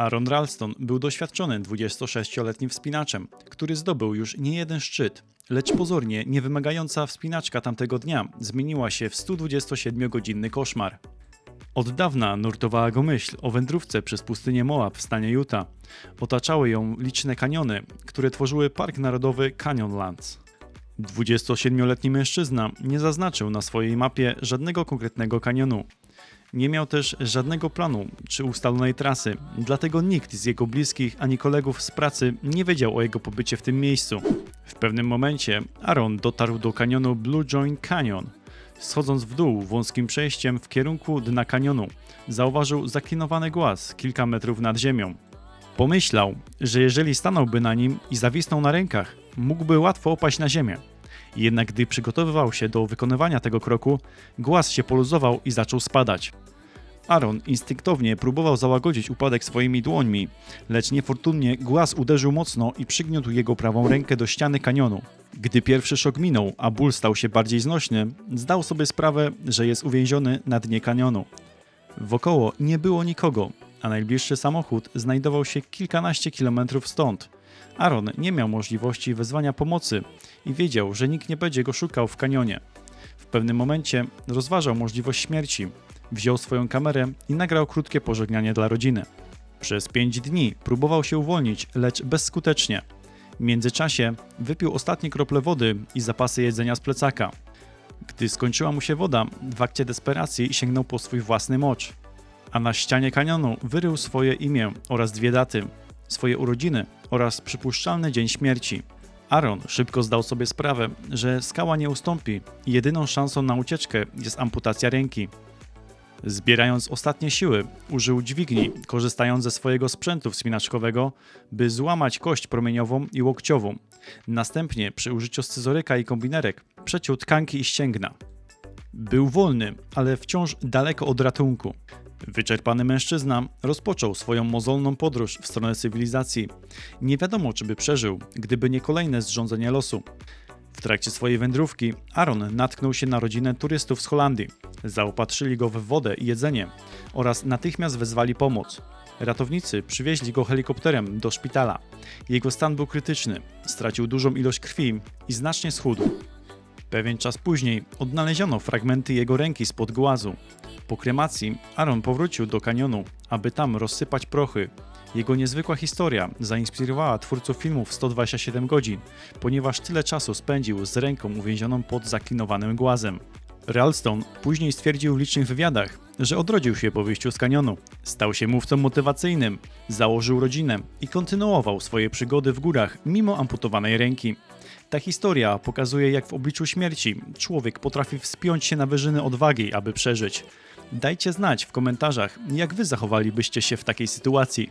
Aaron Ralston był doświadczonym 26-letnim wspinaczem, który zdobył już nie jeden szczyt, lecz pozornie niewymagająca wspinaczka tamtego dnia zmieniła się w 127-godzinny koszmar. Od dawna nurtowała go myśl o wędrówce przez pustynię Moab w stanie Utah. Otaczały ją liczne kaniony, które tworzyły Park Narodowy Canyonlands. 27-letni mężczyzna nie zaznaczył na swojej mapie żadnego konkretnego kanionu. Nie miał też żadnego planu czy ustalonej trasy, dlatego nikt z jego bliskich ani kolegów z pracy nie wiedział o jego pobycie w tym miejscu. W pewnym momencie Aaron dotarł do kanionu Blue Joint Canyon. Schodząc w dół wąskim przejściem w kierunku dna kanionu, zauważył zaklinowany głaz kilka metrów nad ziemią. Pomyślał, że jeżeli stanąłby na nim i zawisnął na rękach, mógłby łatwo opaść na ziemię. Jednak gdy przygotowywał się do wykonywania tego kroku, głaz się poluzował i zaczął spadać. Aaron instynktownie próbował załagodzić upadek swoimi dłońmi, lecz niefortunnie głaz uderzył mocno i przygniótł jego prawą rękę do ściany kanionu. Gdy pierwszy szok minął, a ból stał się bardziej znośny, zdał sobie sprawę, że jest uwięziony na dnie kanionu. Wokoło nie było nikogo, a najbliższy samochód znajdował się kilkanaście kilometrów stąd. Aaron nie miał możliwości wezwania pomocy i wiedział, że nikt nie będzie go szukał w kanionie. W pewnym momencie rozważał możliwość śmierci. Wziął swoją kamerę i nagrał krótkie pożegnanie dla rodziny. Przez pięć dni próbował się uwolnić, lecz bezskutecznie. W międzyczasie wypił ostatnie krople wody i zapasy jedzenia z plecaka. Gdy skończyła mu się woda, w akcie desperacji sięgnął po swój własny mocz. A na ścianie kanionu wyrył swoje imię oraz dwie daty, swoje urodziny oraz przypuszczalny dzień śmierci. Aaron szybko zdał sobie sprawę, że skała nie ustąpi i jedyną szansą na ucieczkę jest amputacja ręki. Zbierając ostatnie siły, użył dźwigni, korzystając ze swojego sprzętu wspinaczkowego, by złamać kość promieniową i łokciową. Następnie, przy użyciu scyzoryka i kombinerek, przeciął tkanki i ścięgna. Był wolny, ale wciąż daleko od ratunku. Wyczerpany mężczyzna rozpoczął swoją mozolną podróż w stronę cywilizacji. Nie wiadomo, czy by przeżył, gdyby nie kolejne zrządzenie losu. W trakcie swojej wędrówki Aaron natknął się na rodzinę turystów z Holandii. Zaopatrzyli go w wodę i jedzenie oraz natychmiast wezwali pomoc. Ratownicy przywieźli go helikopterem do szpitala. Jego stan był krytyczny, stracił dużą ilość krwi i znacznie schudł. Pewien czas później odnaleziono fragmenty jego ręki spod głazu. Po kremacji Aaron powrócił do kanionu, aby tam rozsypać prochy. Jego niezwykła historia zainspirowała twórców filmów 127 godzin, ponieważ tyle czasu spędził z ręką uwięzioną pod zaklinowanym głazem. Ralston później stwierdził w licznych wywiadach, że odrodził się po wyjściu z kanionu. Stał się mówcą motywacyjnym, założył rodzinę i kontynuował swoje przygody w górach mimo amputowanej ręki. Ta historia pokazuje, jak w obliczu śmierci człowiek potrafi wspiąć się na wyżyny odwagi, aby przeżyć. Dajcie znać w komentarzach, jak wy zachowalibyście się w takiej sytuacji.